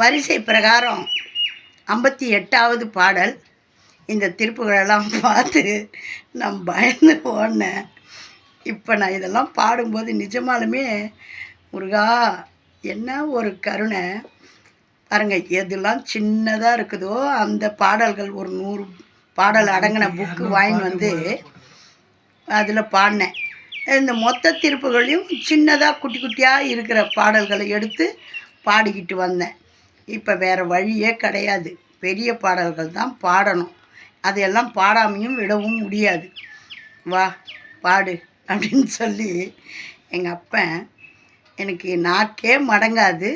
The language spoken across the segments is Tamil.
வரிசை பிரகாரம் ஐம்பத்தி எட்டாவது பாடல். இந்த திருப்புகளெல்லாம் பார்த்து நான் பயந்து போனேன் இப்போ நான் இதெல்லாம் பாடும்போது நிஜமாலுமே முருகா என்ன ஒரு கருணை. பாருங்க எதெல்லாம் சின்னதாக இருக்குதோ அந்த பாடல்கள் ஒரு நூறு பாடல் அடங்கின புக்கு வாங்கிட்டு வந்து அதில் பாடினேன். இந்த மொத்த திருப்புகளையும் சின்னதாக குட்டி குட்டியாக இருக்கிற பாடல்களை எடுத்து பாடிக்கிட்டு வந்தேன். இப்போ வேறு வழியே கிடையாது. பெரிய பாடல்கள் தான் பாடணும். அதையெல்லாம் பாடாமையும் விடவும் முடியாது. வா பாடு அப்படின்னு சொல்லி எங்கள் அப்பன் எனக்கு நாக்கே மடங்காது.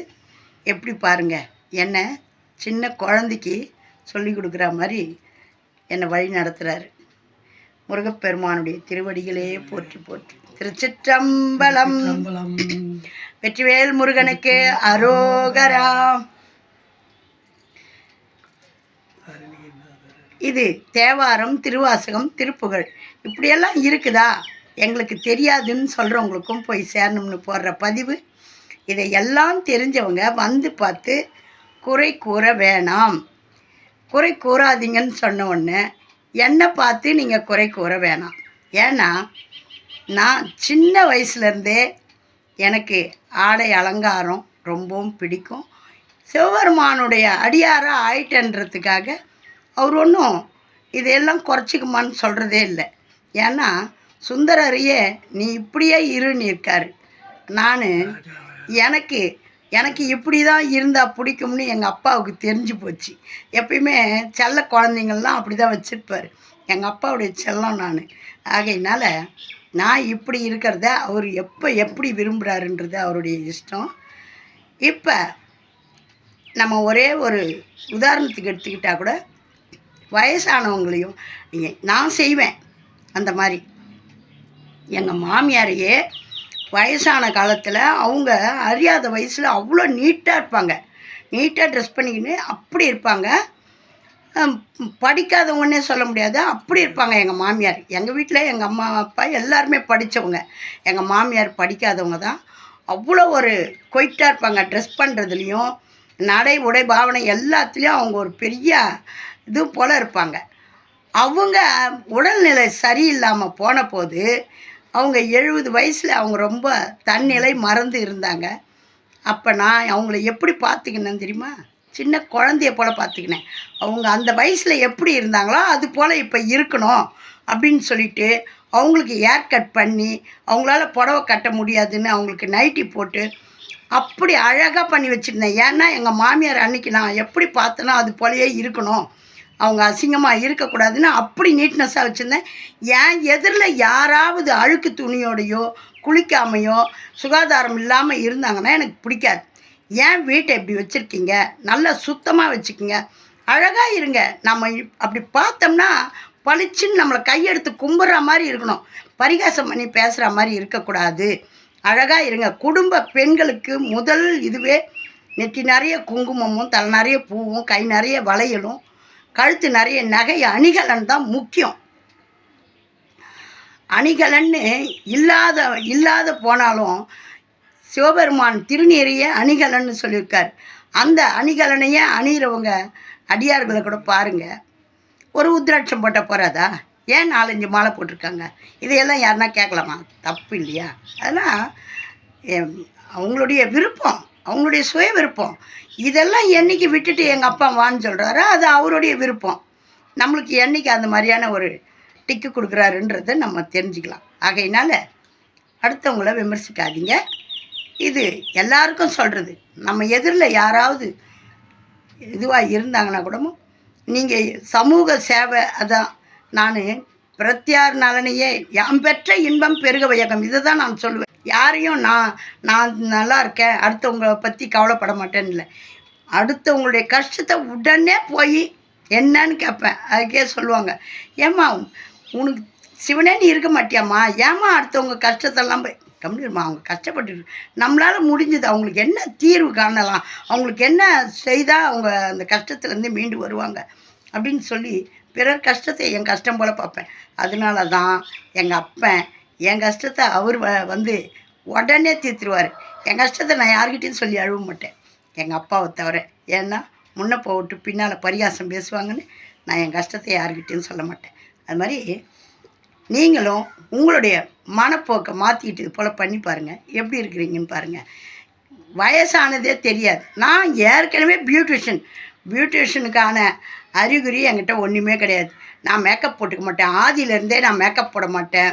எப்படி பாருங்க என்ன சின்ன குழந்தைக்கு சொல்லி கொடுக்குற மாதிரி என்னை வழி நடத்துகிறாரு முருகப்பெருமானுடைய திருவடிகளே போற்றி போற்றி. திருச்சிற்றம்பலம். வெற்றிவேல் முருகனுக்கு அரோகரா. இது தேவாரம் திருவாசகம் திருப்புகழ். இப்படியெல்லாம் இருக்குதா? எங்களுக்கு தெரியாதுன்னு சொல்கிறவங்களுக்கும் போய் சேரணும்னு போடுற பதிவு. இதை எல்லாம் தெரிஞ்சவங்க வந்து பார்த்து குறை கூற வேணாம். குறை கூறாதீங்கன்னு சொன்ன உடனே என்னை பார்த்து நீங்கள் குறை கூற வேணாம். ஏன்னா நான் சின்ன வயசுலேருந்தே எனக்கு ஆடை அலங்காரம் ரொம்பவும் பிடிக்கும். சிவபெருமானுடைய அடியாராக ஆயிட்டன்றதுக்காக அவர் ஒன்றும் இதையெல்லாம் குறைச்சிக்குமான்னு சொல்கிறதே இல்லை. ஏன்னா சுந்தரரையே நீ இப்படியே இருன்னு இருக்கார். நான் எனக்கு எனக்கு இப்படி தான் இருந்தால் பிடிக்கும்னு எங்கள் அப்பாவுக்கு தெரிஞ்சு போச்சு. எப்பயுமே செல்ல குழந்தைங்கள்லாம் அப்படி தான் வச்சுருப்பார். எங்கள் அப்பாவுடைய செல்லம் நான். ஆகையினால நான் இப்படி இருக்கிறத அவர் எப்போ எப்படி விரும்புகிறாருன்றது அவருடைய இஷ்டம். இப்போ நம்ம ஒரே ஒரு உதாரணத்துக்கு எடுத்துக்கிட்டால் கூட வயசானவங்களையும் நான் செய்வேன். அந்த மாதிரி. எங்கள் மாமியாரையே வயசான காலத்தில் அவங்க அறியாத வயசில் அவ்வளோ நீட்டாக இருப்பாங்க. நீட்டாக ட்ரெஸ் பண்ணிக்கின்னு அப்படி இருப்பாங்க. படிக்காதவங்கன்னே சொல்ல முடியாது. அப்படி இருப்பாங்க எங்கள் மாமியார். எங்கள் வீட்டில் எங்கள் அம்மா அப்பா எல்லாருமே படித்தவங்க எங்கள் மாமியார் படிக்காதவங்க தான். அவ்வளோ ஒரு கொயிட்டாக இருப்பாங்க. ட்ரெஸ் பண்ணுறதுலையும் நடை உடை பாவனை எல்லாத்துலேயும் அவங்க ஒரு பெரிய இது போல் இருப்பாங்க. அவங்க உடல்நிலை சரியில்லாமல் போன போது அவங்க எழுபது வயசில் அவங்க ரொம்ப தன்னிலை மறந்து இருந்தாங்க. அப்போ நான் அவங்கள எப்படி பார்த்துக்கினேன் தெரியுமா? சின்ன குழந்தைய போல் பார்த்துக்கினேன் அவங்க அந்த வயசில் எப்படி இருந்தாங்களோ அது போல் இப்போ இருக்கணும் அப்படின்னு சொல்லிட்டு அவங்களுக்கு ஏர் கட் பண்ணி அவங்களால புடவை கட்ட முடியாதுன்னு அவங்களுக்கு நைட்டி போட்டு அப்படி அழகாக பண்ணி வச்சுருந்தேன். ஏன்னா எங்கள் மாமியார் அன்னைக்கு நான் எப்படி பார்த்தேனோ அது போலயே இருக்கணும். அவங்க அசிங்கமாக இருக்கக்கூடாதுன்னு அப்படி நீட்னஸாக வச்சுருந்தேன். என் எதிரில் யாராவது அழுக்கு துணியோடையோ குளிக்காமையோ சுகாதாரம் இல்லாமல் இருந்தாங்கன்னா எனக்கு பிடிக்காது. ஏன் வீட்டை இப்படி வச்சுருக்கீங்க? நல்லா சுத்தமாக வச்சுக்கோங்க. அழகாக இருங்க. நம்ம அப்படி பார்த்தோம்னா பளிச்சுன்னு நம்மளை கையெடுத்து கும்பிட்ற மாதிரி இருக்கணும். பரிகாசம் பண்ணி பேசுகிற மாதிரி இருக்கக்கூடாது. அழகாக இருங்க. குடும்ப பெண்களுக்கு முதல் இதுவே நெற்றி நிறைய குங்குமமும் தலை நிறைய பூவும் கை நிறைய வளையலும் கழுத்து நிறைய நகை அணிகலன் தான் முக்கியம். அணிகலன்னு இல்லாத இல்லாத போனாலும் சிவபெருமான் திருநீரையே அணிகலன்னு சொல்லியிருக்கார். அந்த அணிகலனையே அணிகிறவங்க அடியார்களை கூட பாருங்கள் ஒரு உத்ராட்சம் போட்டால் போகிறாதா ஏன் நாலஞ்சு மாலை போட்டிருக்காங்க? இதையெல்லாம் யாருன்னா கேட்கலாமா? தப்பு இல்லையா? அதெல்லாம் அவங்களுடைய விருப்பம். அவங்களுடைய சுய விருப்பம். இதெல்லாம் என்னைக்கு விட்டுட்டு எங்கள் அப்பா வான்னு சொல்கிறாரோ அது அவருடைய விருப்பம். நம்மளுக்கு என்னைக்கு அந்த மாதிரியான ஒரு டிக்கு கொடுக்குறாருன்றதை நம்ம தெரிஞ்சுக்கலாம். ஆகையினால அடுத்தவங்கள விமர்சிக்காதீங்க. இது எல்லாருக்கும் சொல்கிறது நம்ம எதிரில் யாராவது இதுவாக இருந்தாங்கன்னா கூடமும் நீங்கள் சமூக சேவை அதான் நான் பிரத்யார் நலனையே யாம் பெற்ற இன்பம் பெருக வையகம். இதை தான் நான் சொல்லுவேன். யாரையும் நான் நான் நல்லா இருக்கேன் அடுத்தவங்களை பற்றி கவலைப்பட மாட்டேன்னு இல்லை. அடுத்தவங்களுடைய கஷ்டத்தை உடனே போய் என்னன்னு கேட்பேன். அதுக்கே சொல்லுவாங்க ஏம்மா உனக்கு சிவனே நீ இருக்க மாட்டியாம்மா? ஏம்மா அடுத்தவங்க கஷ்டத்தெல்லாம் போய் கம்மிடுமா அவங்க கஷ்டப்பட்டு நம்மளால் முடிஞ்சது. அவங்களுக்கு என்ன தீர்வு காணலாம்? அவங்களுக்கு என்ன செய்தால் அவங்க அந்த கஷ்டத்துலேருந்து மீண்டு வருவாங்க? அப்படின்னு சொல்லி பிறர் கஷ்டத்தை என் கஷ்டம் போல் பார்ப்பேன். அதனால தான் எங்கள் அப்பன் என் கஷ்டத்தை அவர் வ வந்து உடனே தீர்த்துருவார். என் கஷ்டத்தை நான் யார்கிட்டையும் சொல்லி அழுவ மாட்டேன். எங்கள் அப்பாவை தவிர. ஏன்னா முன்னே போட்டு பின்னால் பரிகாசம் பேசுவாங்கன்னு நான் என் கஷ்டத்தை யார்கிட்டையும் சொல்ல மாட்டேன். அது மாதிரி நீங்களும் உங்களுடைய மனப்போக்கை மாற்றிக்கிட்டு இது போல் பண்ணி பாருங்கள் எப்படி இருக்கிறீங்கன்னு பாருங்கள் வயசானதே தெரியாது. நான் ஏற்கனவே பியூட்டிஷியன் பியூட்டிஷியனுக்கான அறிகுறி என்கிட்ட ஒன்றுமே கிடையாது. நான் மேக்கப் போட்டுக்க மாட்டேன். ஆதியிலேருந்தே நான் மேக்கப் போட மாட்டேன்.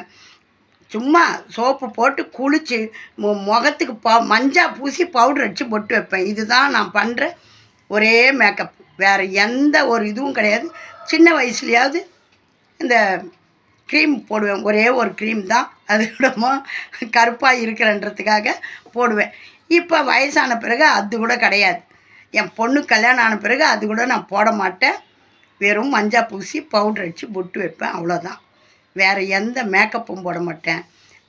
சும்மா சோப்பு போட்டு குளித்து மு முகத்துக்கு ப மஞ்சா பூசி பவுடர் அடித்து பொட்டு வைப்பேன். இதுதான் நான் பண்ணுற ஒரே மேக்கப் வேறு எந்த ஒரு இதுவும் கிடையாது. சின்ன வயசுலையாவது இந்த க்ரீம் போடுவேன். ஒரே ஒரு க்ரீம் தான். அது கூடமா கருப்பாக இருக்கிறன்றதுக்காக போடுவேன். இப்போ வயசான பிறகு அது கூட கிடையாது. என் பொண்ணு கல்யாணம் ஆன பிறகு அது கூட நான் போட மாட்டேன். வெறும் மஞ்சள் பூசி பவுடர் அடித்து பொட்டு வைப்பேன் அவ்வளோதான் வேறு எந்த மேக்கப்பும் போட மாட்டேன்.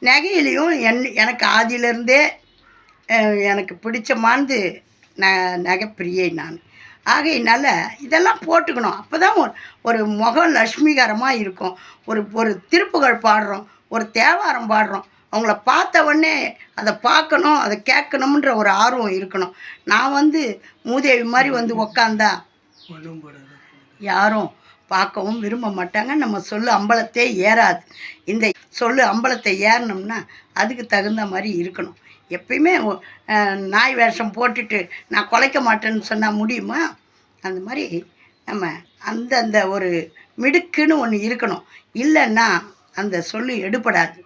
நகையிலையும் என் எனக்கு ஆதியிலேருந்தே எனக்கு பிடிச்சமானது ந நகை பிரியை நான். ஆகையினால இதெல்லாம் போட்டுக்கணும். அப்போ தான் ஒரு ஒரு முகம் லக்ஷ்மிகரமாக இருக்கும். ஒரு ஒரு திருப்புகழ் பாடுறோம் ஒரு தேவாரம் பாடுறோம். அவங்கள பார்த்த உடனே அதை பார்க்கணும் அதை கேட்கணுன்ற ஒரு ஆர்வம் இருக்கணும். நான் வந்து மூதேவி மாதிரி வந்து உக்காந்தா ஒன்றும் யாரும் பார்க்கவும் விரும்ப மாட்டாங்க. நம்ம சொல்லு அம்பலத்தே ஏறாது. இந்த சொல்லு அம்பலத்தை ஏறணும்னா அதுக்கு தகுந்த மாதிரி இருக்கணும். எப்பயுமே நாய் வேஷம் போட்டுட்டு நான் குலைக்க மாட்டேன்னு சொன்னால் முடியுமா? அந்த மாதிரி நம்ம அந்தந்த ஒரு மிடுக்குன்னு ஒன்று இருக்கணும். இல்லைன்னா அந்த சொல்லு எடுபடாது.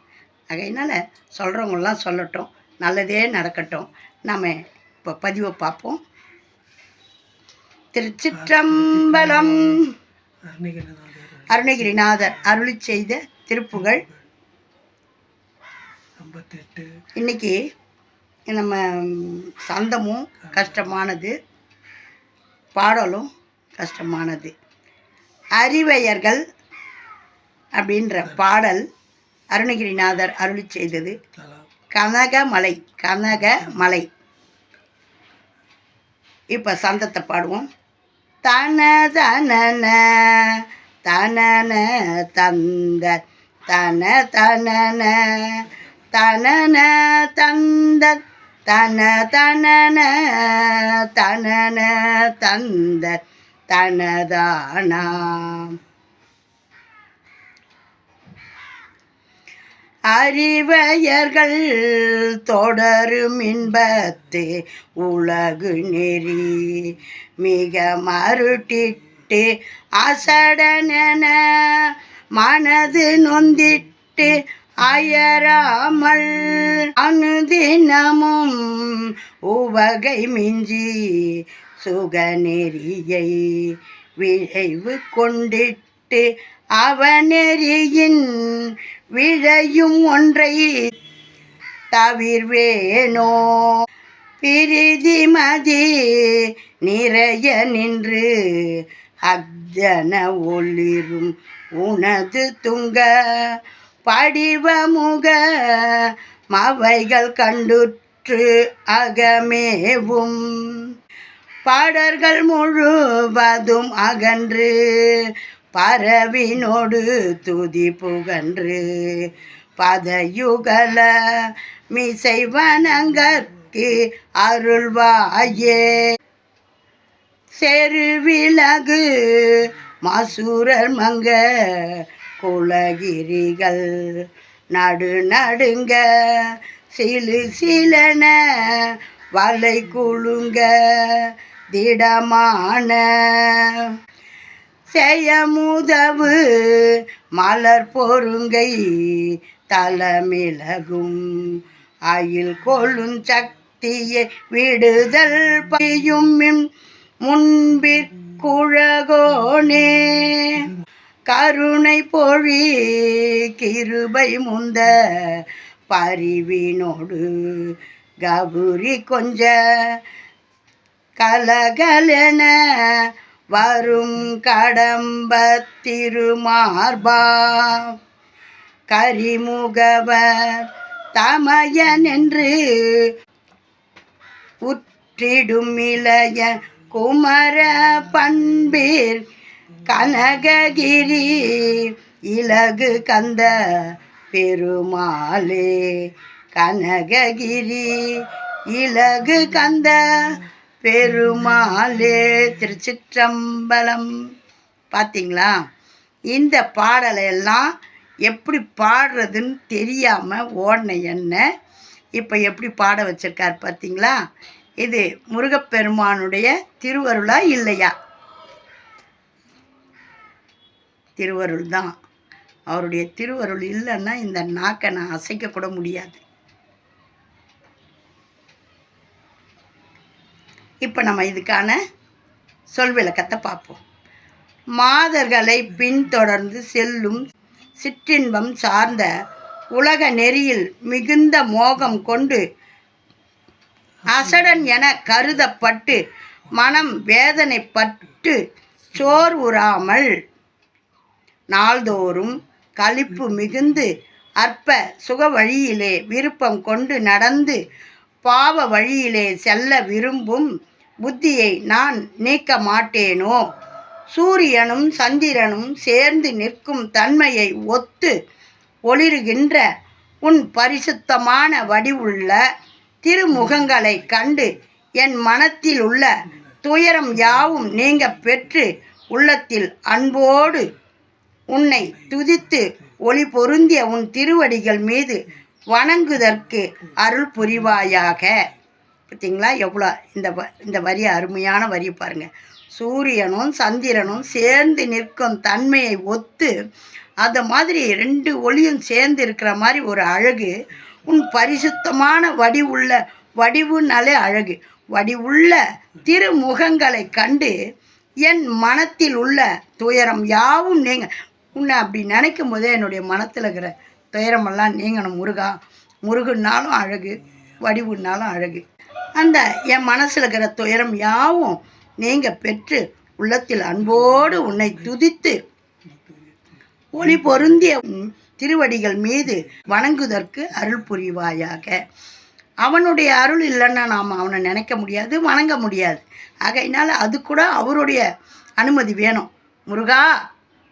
அதனால் சொல்கிறவங்களாம் சொல்லட்டும். நல்லதே நடக்கட்டும். நம்ம இப்போ பதிவை பார்ப்போம். திருச்சிற்றம்பலம். அருணகிரிநாதர் அருளி செய்த ஐம்பத்தெட்டு. இன்னைக்கு நம்ம சந்தமும் கஷ்டமானது பாடலும் கஷ்டமானது. அறிவையர்கள் அப்படின்ற பாடல் அருணகிரிநாதர் அருளி செய்தது. கனகமலை கனகமலை. இப்போ சந்தத்தை பாடுவோம். தன தன தனன தந்த தன தனன தனன தந்த தன தனன தனன தந்த தனதானாம் அறிவையர்கள் தொடரும் இன்பத்தே உலகு நெறி. மிக மறுட்டிட்டு அசடனென மனது நொந்திட்டு அயராமல் அனுதினமும் உவகை மிஞ்சி சுகநெறியை விளைவு கொண்டிட்டு அவநெறியின் விழையும் ஒன்றை தவிர்வேனோ? பிரிதிமதி நிறைய நின்று அஜன ஒளிரும் உனது துங்க படிவமுக மவைகள் கண்டுற்று அகமேவும். பாடர்கள் முழுவதும் அகன்று பரவினோடு துதி புகன்று. பதயுகல மிசை வனங்கற்கு அருள்வாயே. செருவிலகு மசூரர் மங்க குலகிரிகள். நடு நடுங்க சிலு சிலன வலை குழுங்க திடமான செயமுதவு மலர் பொருங்கை தலமிலகும். அயில் கொள்ளும் சக்தியை விடுதல் பையும் முன்பிற்குழகோனே. கருணை பொழி கிருபை முந்த பரிவினோடு கபுரி கொஞ்ச கலகலென வரும் கடம்ப திருமார்பா. கரிமுகவர் தமயனென்று உற்றிடும் இளைய குமர பண்பீர் கனககிரி இலகு கந்த பெருமாளே. கனககிரி இலகு கந்த பெருமாளே திருச்சிற்றம்பலம். பார்த்தீங்களா இந்த பாடலை எல்லாம் எப்படி பாடுறதுன்னு தெரியாமல் ஓடின என்ன? இப்போ எப்படி பாட வச்சிருக்கார் பார்த்தீங்களா இது முருகப்பெருமானுடைய திருவருளா இல்லையா? திருவருள் தான். அவருடைய திருவருள் இல்லைன்னா இந்த நாக்கை நான் அசைக்க கூட முடியாது. இப்போ நம்ம இதுக்கான சொல் விளக்கத்தை பார்ப்போம். மாதர்களை பின்தொடர்ந்து செல்லும் சிற்றின்பம் சார்ந்த உலக நெறியில் மிகுந்த மோகம் கொண்டு அசடன் என கருதப்பட்டு மனம் வேதனைப்பட்டு சோர்வுறாமல் நாள்தோறும் களிப்பு மிகுந்து அற்ப சுக வழியிலே விருப்பம் கொண்டு நடந்து பாவ வழியிலே செல்ல விரும்பும் புத்தியை நான் நீக்க மாட்டேனோ? சூரியனும் சந்திரனும் சேர்ந்து நிற்கும் தன்மையை ஒத்து ஒளிருகின்ற உன் பரிசுத்தமான வடிவுள்ள திருமுகங்களை கண்டு என் மனத்தில் உள்ள துயரம் யாவும் நீங்க பெற்று உள்ளத்தில் அன்போடு உன்னை துதித்து ஒளி பொருந்திய உன் திருவடிகள் மீது வணங்குதற்கு அருள் புரிவாயாக. பார்த்தீங்களா எவ்வளோ இந்த வ இந்த வரி அருமையான வரி பாருங்க. சூரியனும் சந்திரனும் சேர்ந்து நிற்கும் தன்மையை ஒத்து அந்த மாதிரி ரெண்டு ஒளியும் சேர்ந்து இருக்கிற மாதிரி ஒரு அழகு உன் பரிசுத்தமான வடிவுள்ள வடிவுனாலே அழகு. வடிவுள்ள திருமுகங்களை கண்டு என் மனத்தில் உள்ள துயரம் யாவும் நீங்கள் உன்னை அப்படி நினைக்கும் போதே என்னுடைய மனத்தில் இருக்கிற துயரமெல்லாம் நீங்கணும் முருகா. முருகுன்னாலும் அழகு வடிவுன்னாலும் அழகு. அந்த என் மனசில் இருக்கிற துயரம் யாவும் நீங்கள் பெற்று உள்ளத்தில் அன்போடு உன்னை துதித்து ஒளி பொருந்திய திருவடிகள் மீது வணங்குதற்கு அருள் புரிவாயாக. அவனுடைய அருள் இல்லைன்னா நாம் அவனை நினைக்க முடியாது வணங்க முடியாது. ஆகையினால் அது கூட அவருடைய அனுமதி வேணும். முருகா!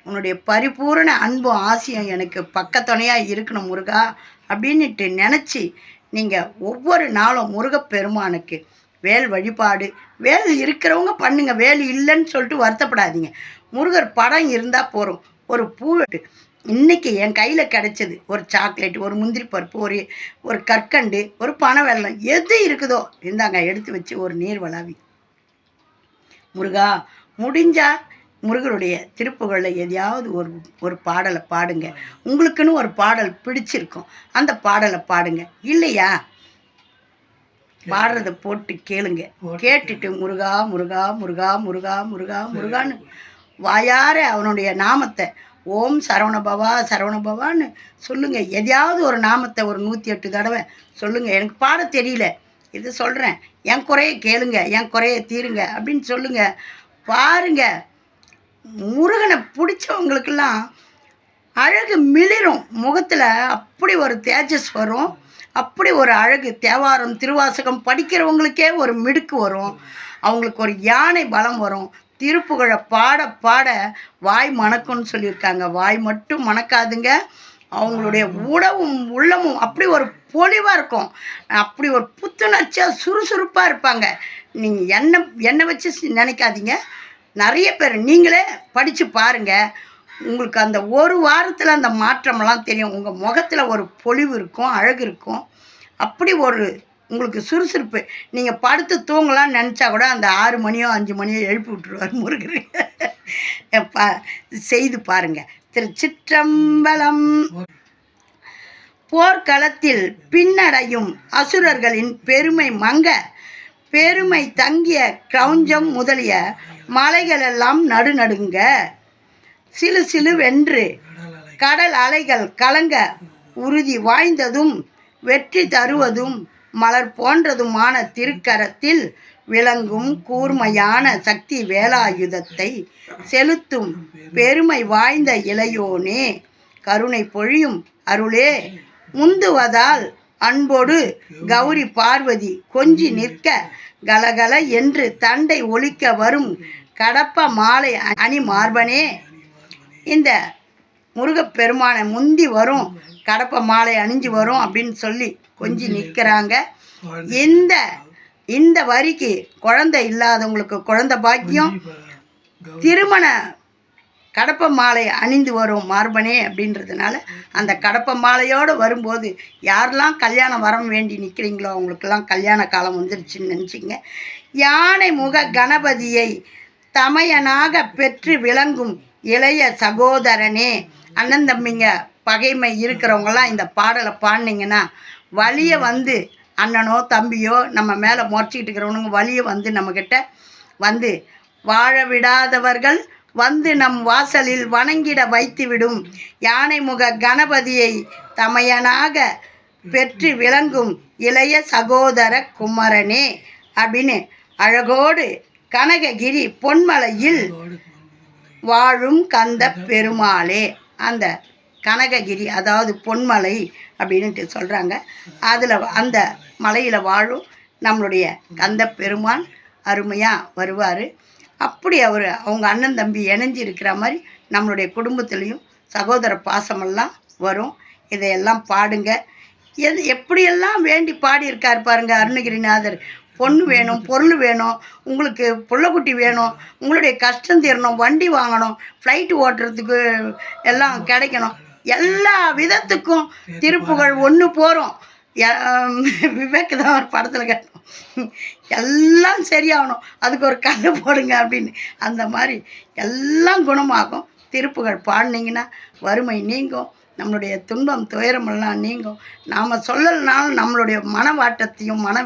உன்னுடைய பரிபூரண அன்பும் ஆசையும் எனக்கு பக்கத்துணையாக இருக்கணும் முருகா அப்படின்ட்டு நினச்சி நீங்கள் ஒவ்வொரு நாளும் முருகப்பெருமானுக்கு வேல் வழிபாடு வேல் இருக்கிறவங்க பண்ணுங்கள் வேல் இல்லைன்னு சொல்லிட்டு வருத்தப்படாதீங்க. முருகர் படம் இருந்தால் போகிறோம் ஒரு பூ இன்றைக்கி என் கையில் கிடச்சிது. ஒரு சாக்லேட் ஒரு முந்திரி பருப்பு ஒரு ஒரு கற்கண்டு ஒரு பனை வெள்ளம் எது இருக்குதோ இந்தாங்க எடுத்து வச்சு ஒரு நீர் வளாவி. முருகா முடிஞ்சால் முருகருடைய திருப்புகளில் எதையாவது ஒரு ஒரு பாடலை பாடுங்க. உங்களுக்குன்னு ஒரு பாடல் பிடிச்சிருக்கும். அந்த பாடலை பாடுங்க. இல்லையா? பாடுறத போட்டு கேளுங்க. கேட்டுட்டு முருகா முருகா முருகா முருகா முருகா முருகான்னு வாயார அவனுடைய நாமத்தை ஓம் சரவணபவா சரவணபவான்னு சொல்லுங்க. எதையாவது ஒரு நாமத்தை ஒரு நூற்றி எட்டு தடவை சொல்லுங்க. எனக்கு பாட தெரியல. இது சொல்கிறேன் என் குறைய கேளுங்க. என் குறைய தீருங்க. அப்படின்னு சொல்லுங்க. பாருங்க. முருகனை பிடிச்சவங்களுக்கெல்லாம் அழகு மிளிரும். முகத்தில் அப்படி ஒரு தேஜஸ் வரும். அப்படி ஒரு அழகு தேவாரம் திருவாசகம் படிக்கிறவங்களுக்கே ஒரு மிடுக்கு வரும். அவங்களுக்கு ஒரு யானை பலம் வரும். திருப்புகழை பாட பாட வாய் மணக்கும்னு சொல்லியிருக்காங்க. வாய் மட்டும் மணக்காதுங்க. அவங்களுடைய உடவும் உள்ளமும் அப்படி ஒரு பொலிவாக இருக்கும். அப்படி ஒரு புத்துணர்ச்சியாக சுறுசுறுப்பாக இருப்பாங்க. நீங்கள் என்ன என்னை வச்சு நினைக்காதீங்க. நிறைய பேர் நீங்களே படித்து பாருங்கள் உங்களுக்கு அந்த ஒரு வாரத்தில் அந்த மாற்றமெல்லாம் தெரியும். உங்கள் முகத்தில் ஒரு பொலிவு இருக்கும் அழகு இருக்கும். அப்படி ஒரு உங்களுக்கு சுறுசுறுப்பு. நீங்கள் படுத்து தூங்கலாம்னு நினச்சா கூட அந்த ஆறு மணியோ அஞ்சு மணியோ எழுப்பி விட்டுருவார் முருகர். பா செய்து பாருங்கள் திருச்சிற்றம்பலம் போர்க்களத்தில் பின்னடையும் அசுரர்களின் பெருமை மங்க. பெருமை தங்கிய கிரௌஞ்சம் முதலிய மலைகளெல்லாம் நடுநடுங்க. சிலு சிலுவென்று கடல் கடல் அலைகள் கலங்க உறுதி வாய்ந்ததும் வெற்றி தருவதும் மலர் போன்றதுமான திருக்கரத்தில் விளங்கும் கூர்மையான சக்தி வேலாயுதத்தை செலுத்தும் பெருமை வாய்ந்த இளையோனே கருணை பொழியும் அருளே. முந்துவதால் அன்போடு கௌரி பார்வதி கொஞ்சி நிற்க கலகல என்று தண்டை ஒலிக்க வரும் கடப்ப மாலை அணி மார்பனே. இந்த முருகப்பெருமானை முந்தி வரும் கடப்ப மாலை அணிஞ்சு வரும் அப்படின்னு சொல்லி கொஞ்சி நிற்கிறாங்க. இந்த இந்த வரிக்கு குழந்தை இல்லாதவங்களுக்கு குழந்தை பாக்கியம். திருமண கடப்ப மாலை அணிந்து வரும் மார்பனே அப்படின்றதுனால அந்த கடப்ப மாலையோடு வரும்போது யாரெல்லாம் கல்யாணம் வரம் வேண்டி நிற்கிறீங்களோ அவங்களுக்கெல்லாம் கல்யாண காலம் வந்துருச்சுன்னு நினச்சிங்க. யானை முக கணபதியை தமையனாக பெற்று விளங்கும் இளைய சகோதரனே அண்ணன் தம்பிங்க பகைமை இருக்கிறவங்களாம் இந்த பாடலை பாடினீங்கன்னா வழியை வந்து அண்ணனோ தம்பியோ நம்ம மேலே முறைச்சிக்கிட்டு இருக்கிறவனுங்க வழியை வந்து நம்மக்கிட்ட வந்து வாழ விடாதவர்கள் வந்து நம் வாசலில் வணங்கிட வைத்துவிடும். யானை முக கணபதியை தமையனாக பெற்று விளங்கும் இளைய சகோதர குமரனே அப்படின்னு அழகோடு கனககிரி பொன்மலையில் வாழும் கந்த பெருமாளே. அந்த கனககிரி அதாவது பொன்மலை அப்படின்ட்டு சொல்கிறாங்க அதில் அந்த மலையில் வாழும் நம்மளுடைய கந்த பெருமான் அருமையாக வருவார். அப்படி அவர் அவங்க அண்ணன் தம்பி இணைஞ்சு இருக்கிற மாதிரி நம்மளுடைய குடும்பத்துலேயும் சகோதர பாசமெல்லாம் வரும். இதையெல்லாம் பாடுங்க. எது எப்படியெல்லாம் வேண்டி பாடியிருக்கார் பாருங்க அருணகிரிநாதர். பொண்ணு வேணும் பொருள் வேணும் உங்களுக்கு புள்ளக்குட்டி வேணும் உங்களுடைய கஷ்டம் தீரணும் வண்டி வாங்கணும் ஃப்ளைட்டு ஓட்டுறதுக்கு எல்லாம் கிடைக்கணும். எல்லா விதத்துக்கும் திருப்புகழ் ஒன்று போகிறோம் விவேக் தான் ஒரு படத்தில் கேட்டோம். எல்லாம் சரியாகணும். அதுக்கு ஒரு கல் போடுங்க அப்படின்னு. அந்த மாதிரி எல்லாம் குணமாகும். திருப்புகள் பாடினீங்கன்னா வறுமை நீங்கும். நம்மளுடைய துன்பம் துயரமெல்லாம் நீங்கும். நாம் சொல்லலைனாலும் நம்மளுடைய மனவாட்டத்தையும் மன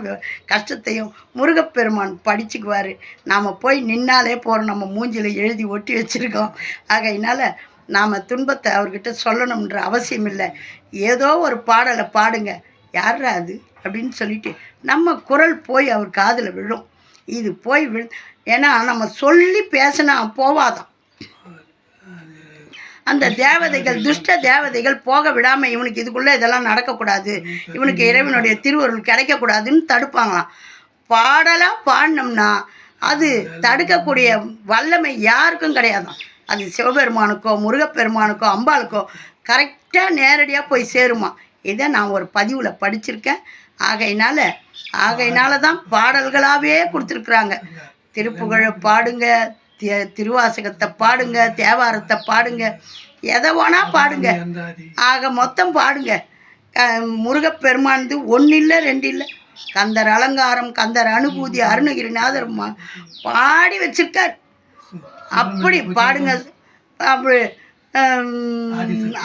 கஷ்டத்தையும் முருகப்பெருமான் படிச்சுக்குவார். நாம் போய் நின்னாலே போகிறோம் நம்ம மூஞ்சில் எழுதி ஒட்டி வச்சுருக்கோம். ஆகையினால நாம் துன்பத்தை அவர்கிட்ட சொல்லணுன்ற அவசியம் இல்லை. ஏதோ ஒரு பாடலை பாடுங்க. யாரா அது? அப்படின்னு சொல்லிட்டு நம்ம குரல் போய் அவர் காதில் விழும். இது போய் விழு ஏன்னா நம்ம சொல்லி பேசினா போவாதான். அந்த தேவதைகள் துஷ்ட தேவதைகள் போக விடாமல் இவனுக்கு இதுக்குள்ளே இதெல்லாம் நடக்கக்கூடாது. இவனுக்கு இறைவனுடைய திருவருள் கிடைக்கக்கூடாதுன்னு தடுப்பாங்களாம். பாடலாக பாடினோம்னா அது தடுக்கக்கூடிய வல்லமை யாருக்கும் கிடையாதாம் அது சிவபெருமானுக்கோ முருகப்பெருமானுக்கோ அம்பாளுக்கோ கரெக்டாக நேரடியாக போய் சேருமா இதை நான் ஒரு பதிவில் படிச்சிருக்கேன். ஆகையினால ஆகையினால தான் பாடல்களாகவே கொடுத்துருக்குறாங்க. திருப்புகழை பாடுங்க தி- திருவாசகத்தை பாடுங்க தேவாரத்தை பாடுங்க எதை வேணா பாடுங்க. ஆக மொத்தம் பாடுங்க. முருகப்பெருமானது ஒன்று இல்லை ரெண்டு இல்லை கந்தர் அலங்காரம் கந்தர் அனுபூதி அருணகிரிநாதர் மா- பாடி வச்சிருக்கார். அப்படி பாடுங்க அப்படி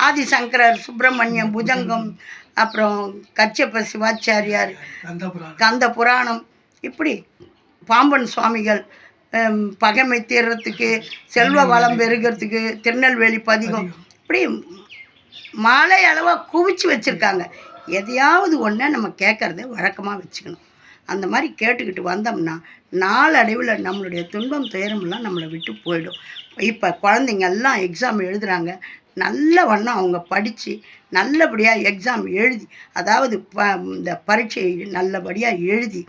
ஆதிசங்கரர் சுப்பிரமணியம் புஜங்கம் அப்புறம் கச்சப்ப சிவாச்சாரியார் கந்த புராணம். இப்படி பாம்பன் சுவாமிகள் பகைமை தீர்றதுக்கு செல்வ வளம் பெருகிறதுக்கு திருநெல்வேலி பதிகம். இப்படி மாலை அளவாக குவிச்சு வச்சுருக்காங்க. எதையாவது ஒன்றை நம்ம கேட்குறத வழக்கமாக வச்சுக்கணும். அந்த மாதிரி கேட்டுக்கிட்டு வந்தோம்னா நாளடைவில் நம்மளுடைய துன்பம் துயரமெல்லாம் நம்மளை விட்டு போயிடும். இப்போ குழந்தைங்க எல்லாம் எக்ஸாம் எழுதுகிறாங்க நல்ல வண்ணம் அவங்க படித்து நல்லபடியாக எக்ஸாம் எழுதி அதாவது ப இந்த பரீட்சையை நல்லபடியாக எழுதி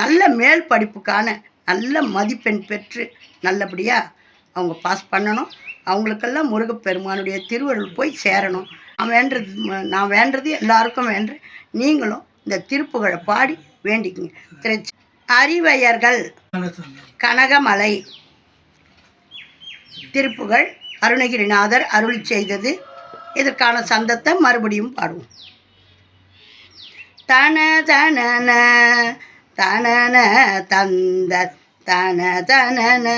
நல்ல மேல் படிப்புக்கான நல்ல மதிப்பெண் பெற்று நல்லபடியாக அவங்க பாஸ் பண்ணணும். அவங்களுக்கெல்லாம் முருகப்பெருமானுடைய திருவருள் போய் சேரணும். நான் வேண்டது நான் வேண்டது எல்லாருக்கும் வேண்டேன் நீங்களும் இந்த திருப்புகழை பாடி வேண்டிக்குங்க. திருச்சி அறிவையர்கள் கனகமலை. திருப்புகழ். அருணகிரிநாதர் அருளி செய்தது. இதற்கான சந்தத்தை மறுபடியும் பாடுவோம். தன தனன தனன தந்த தன தனன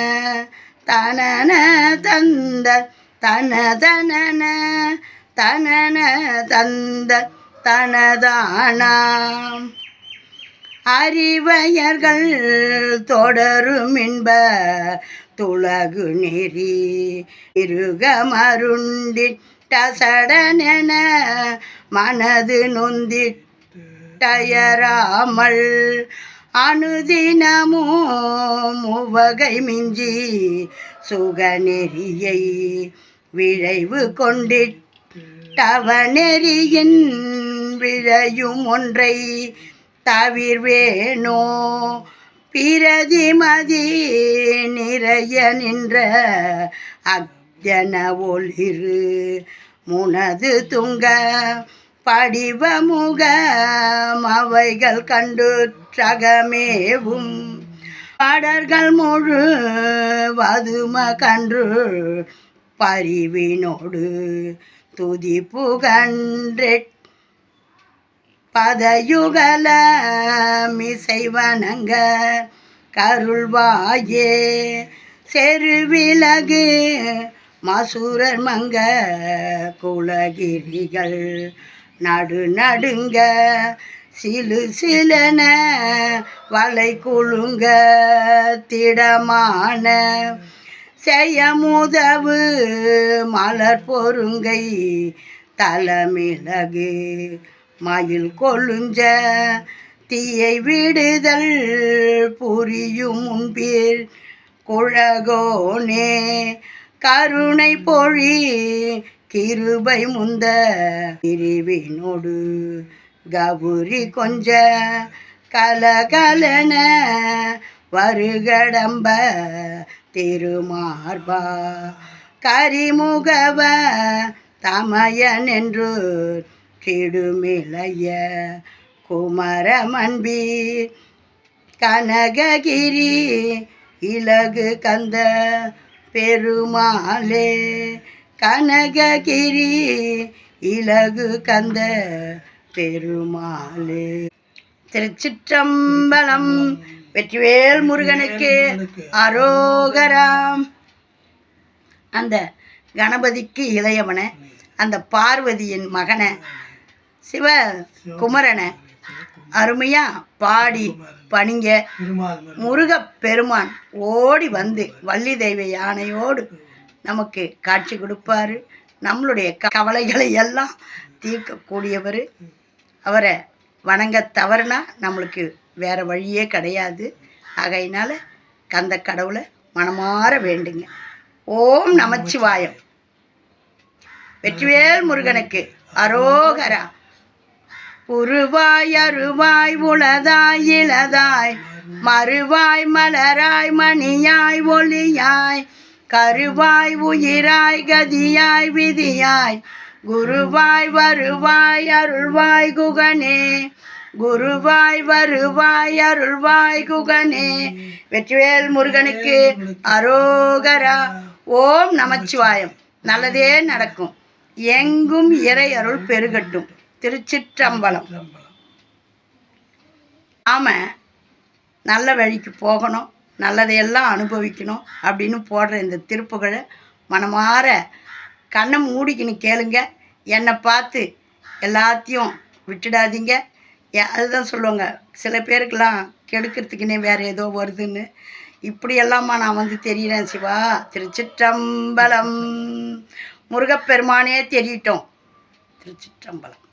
தனன தந்த தன தனன தனன தந்த தனதானாம் அறிவையர்கள் தொடரும் இன்ப துலகு நெறி. இருகமருண்டிட்ட சடனென மனது நொந்தி விட்டயராமல் அனுதினமும் முவகை மிஞ்சி சுகநெறியை விழைவு கொண்டிட்டவனெறியின் விழையும் ஒன்றை தவிர்வேனோ பிரதிமதி நிறைய நின்ற அக்ஞன ஒளிரு முனது துங்க படிவமுக அவைகள் கண்டு சகமேவும். பாடர்கள் முழு வதும கன்று பரிவினோடு துதி புகன்றெட் பதயுகல மிசை வணங்க கருள்வாயே. செருவிலகு மசூரர் மங்க குலகிரிகள் நடு நடுங்க சிலு சிலன வலை குழுங்க திடமான செய்யமுதவு மலர் பொருங்கை தலமிளகு மயில் கொழுஞ்ச தீயை விடுதல் புரியும் முன்பீர் குழகோனே கருணை பொழி கிருபை முந்த பிரிவினோடு கபுரி கொஞ்ச கலகலன வருகடம்ப திருமார்பா. கரிமுகவ தமயன் என்று கிடுமிளைய குமரமன்பி கனககிரி இலகு கந்த பெருமாளே கனககிரி இலகு கந்த பெருமாளே. திருச்சிற்றம்பலம் வெற்றிவேல் முருகனுக்கு அரோகராம். அந்த கணபதிக்கு இளையவனை அந்த பார்வதியின் மகனை சிவ குமரனை அருமையாக பாடி பணிங்க. முருக பெருமான் ஓடி வந்து வள்ளி தெய்வ யானையோடு நமக்கு காட்சி கொடுப்பாரு. நம்மளுடைய கவலைகளை எல்லாம் தீர்க்கக்கூடியவர். அவரை வணங்க தவறுனா நம்மளுக்கு வேற வழியே கிடையாது. ஆகையினால கந்த கடவுளை மனமாற வேண்டுங்க. ஓம் நமச்சிவாயம். வெற்றிவேல் முருகனுக்கு அரோகரா. உருவாய் அருவாய் உளதாய் இளதாய் மறுவாய் மலராய் மணியாய் ஒளியாய் கருவாய் உயிராய் கதியாய் விதியாய் குருவாய் வருவாய் அருள்வாய் குகனே குருவாய் வருவாய் அருள்வாய் குகனே. வெற்றிவேல் முருகனுக்கு அரோகரா. ஓம் நமச்சிவாயம். நல்லதே நடக்கும். எங்கும் இறை அருள் பெருகட்டும். திருச்சிற்றம்பலம். சிற்றம்பலம். நல்ல வழிக்கு போகணும் நல்லதையெல்லாம் அனுபவிக்கணும் அப்படின்னு போடுற இந்த திருப்புகளை மனமாற கண்ணை மூடிக்கின்னு கேளுங்க. என்னை பார்த்து எல்லாத்தையும் விட்டுடாதீங்க. ஏ- அதுதான் சொல்லுவாங்க. சில பேருக்கெல்லாம் கெடுக்கிறதுக்குன்னே வேறு ஏதோ வருதுன்னு. இப்படியெல்லாமா நான் வந்து தெரியிறேன் சிவா. திருச்சிற்றம்பலம். முருகப்பெருமானே தெரியட்டும். திருச்சிற்றம்பலம்.